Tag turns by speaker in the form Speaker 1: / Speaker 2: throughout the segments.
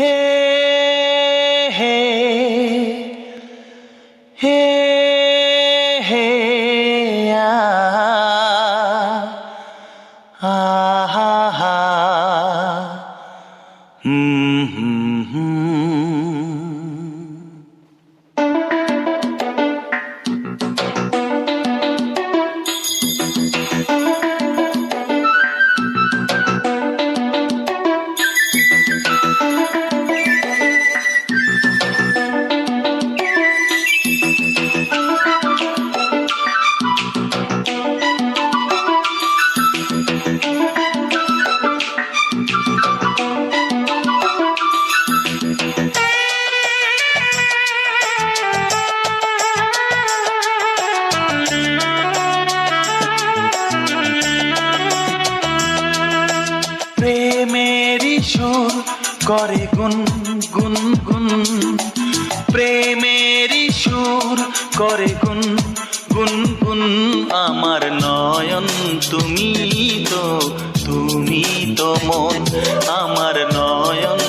Speaker 1: Hey. করে গুন গুন গুন। প্রেমের সুর করে গুন গুন গুন। আমার নয়ন, তুমি তো তুমি তো মন। আমার নয়ন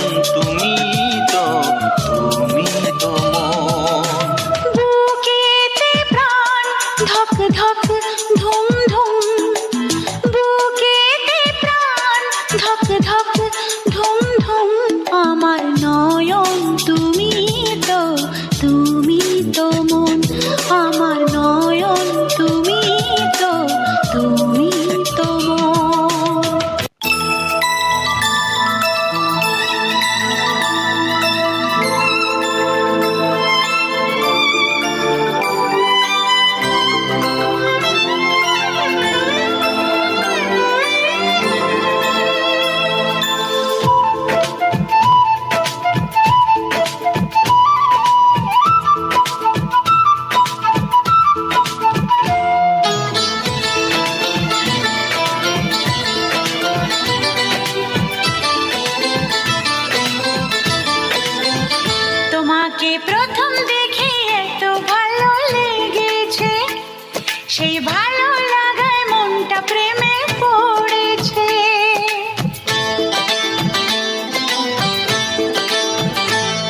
Speaker 2: সেই ভালো লাগায় মনটা প্রেমে পড়েছে।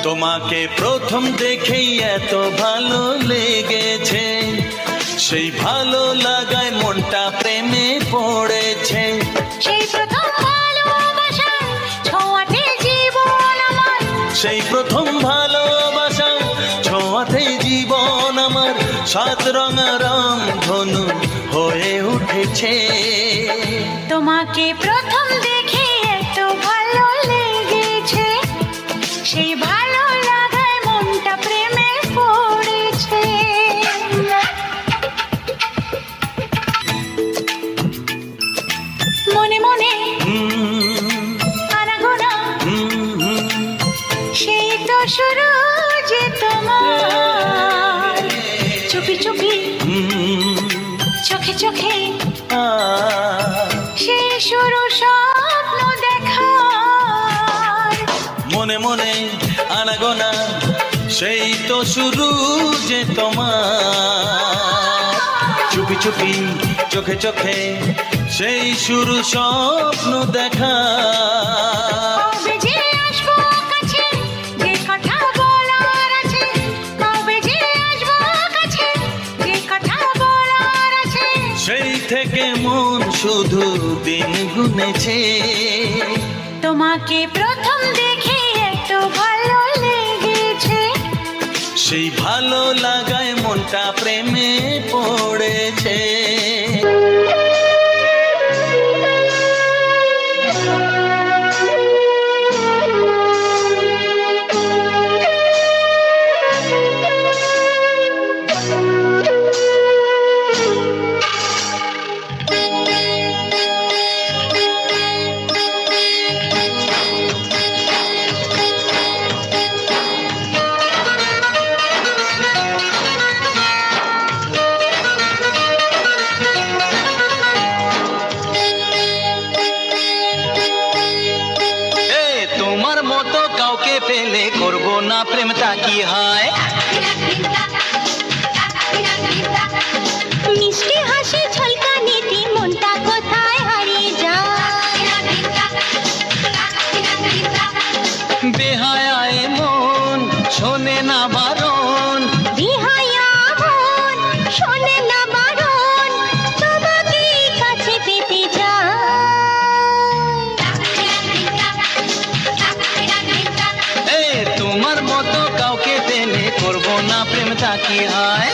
Speaker 1: তোমাকে প্রথম দেখেই এত ভালো লেগেছে। সেই ভালো লাগায় মনটা প্রেমে পড়েছে।
Speaker 2: সেই প্রথম ভালোবাসা ছোঁয়াতে জীবন আমার।
Speaker 1: সেই প্রথম ভালোবাসা ছোঁয়াতেই জীবন আমার। সাত
Speaker 2: প্রথম দেখে এত ভালো লেগেছে। ভালো প্রেমে পড়েছে। মনে মনে সেই যে তোমার। চোখে চোখে
Speaker 1: আ, আনাগোনা সেই তো শুরু যে তোমার। চুপি চুপি চোখে চোখে সেই শুরু স্বপ্ন দেখা। সেই থেকে মন শুধু দিন গুনেছে।
Speaker 2: তোমাকে প্রথম দেখে
Speaker 1: সেই ভালো লাগায় মনটা প্রেমে পড়েছে পেলে করব না প্রেম তা কি হয়?
Speaker 2: মিষ্টি হাসি ঝলকানিতে মনটা কোথায় হারিয়ে যায়?
Speaker 3: বেহায় মন শোনে না তাকি হয়?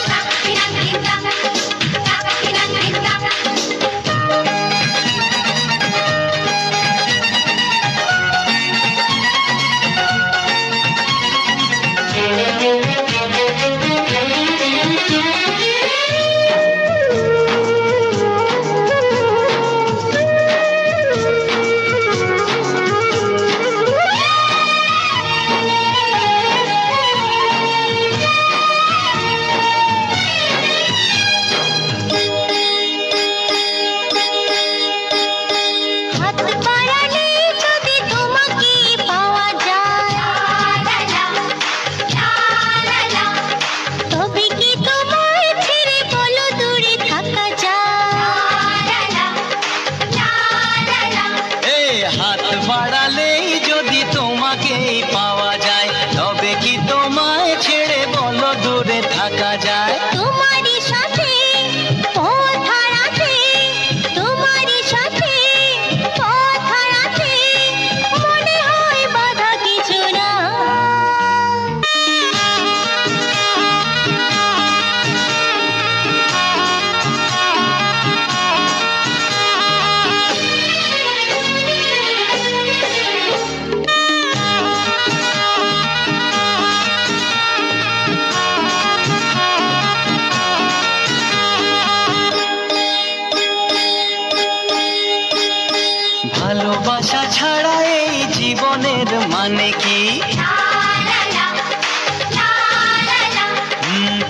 Speaker 2: হাত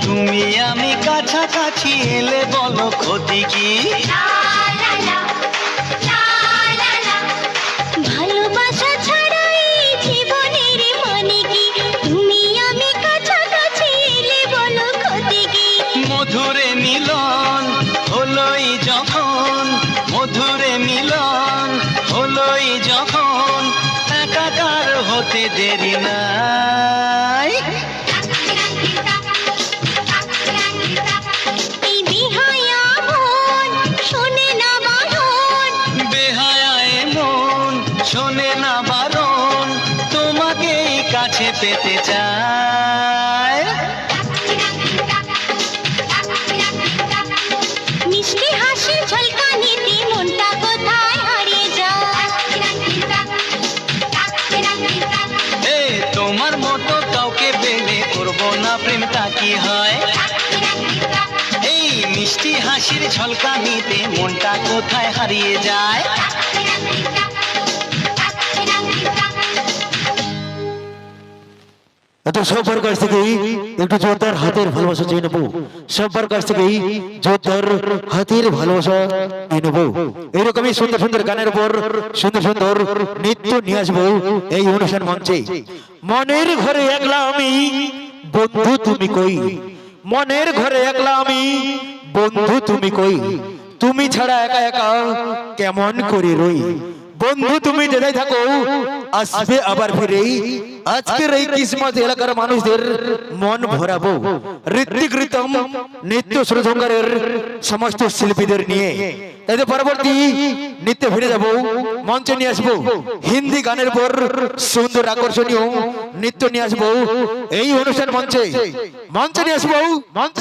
Speaker 3: তুমি আমি কাছাকাছি এলে বলো ক্ষতি কি?
Speaker 2: ভালোবাসা ছাড়া জীবনের মানে কি? তুমি আমি কাছাকাছি এলে বলো ক্ষতি কি?
Speaker 3: মধুরে মিলন হলোই যখন মধুরে মিলন হলোই যখন একাকার হতে দেরি নাই পেতে চায়।
Speaker 2: মিষ্টি হাসি ঝলকানিতে মনটা কোথায় হারিয়ে যায়?
Speaker 3: এ তোমার মতো কাউকে পেলে করব না প্রেমটা কি হয়? এই মিষ্টি হাসির ঝলকানিতে মনটা কোথায় হারিয়ে যায়?
Speaker 4: তো সবার কাছ থেকেই একটু জোরদার হাতের ভালোবাসা চেয়ে নেব। সবার কাছ থেকেই জোরদার হাতের ভালোবাসা নিয়ে নেব। এরকমই সুন্দর সুন্দর গানের উপর সুন্দর সুন্দর নৃত্য নিয়ে আসব এই অনুষ্ঠান মঞ্চে। মনের ঘরে একলা আমি, বন্ধু তুমি কই? মনের ঘরে একলা আমি, বন্ধু তুমি কই? তুমি ছাড়া একা একা কেমন করে রই? বন্ধু তুমি যেটাই থাকো আসবে আবার ফিরে আজকের এই কিসমত এলাকার মানুষদের মন ভরাবো। ঋত্বিক ঋতম নিত্য সুরসংকারের সমস্ত শিল্পীদের নিয়ে। তাদের পরবর্তী নৃত্য ফিরে যাব মঞ্চে নিয়ে আসব হিন্দি গানের পর সুন্দর আকর্ষণীয় নৃত্য নিয়ে আসব এই অনুষ্ঠান মঞ্চে। মঞ্চে নিয়ে আসব মঞ্চ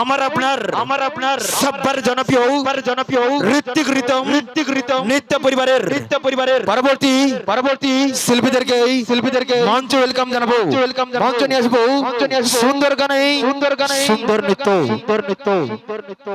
Speaker 4: আমার আপনার আমার আপনার সব্বার জনপ্রিয় জনপ্রিয় ঋত্বিক রিতম ঋত্বিক রিতম নৃত্য পরিবারের। নৃত্য পরিবারের। পরবর্তী পরবর্তী শিল্পীদেরকে এই শিল্পীদেরকে মঞ্চ ওয়েলকাম জানাব। ওয়েলকাম মঞ্চ নিয়ে আসব মঞ্চ নিয়ে আসব। সুন্দর গানে সুন্দর গানে সুন্দর নৃত্য সুন্দর নৃত্য। সুন্দর নৃত্য।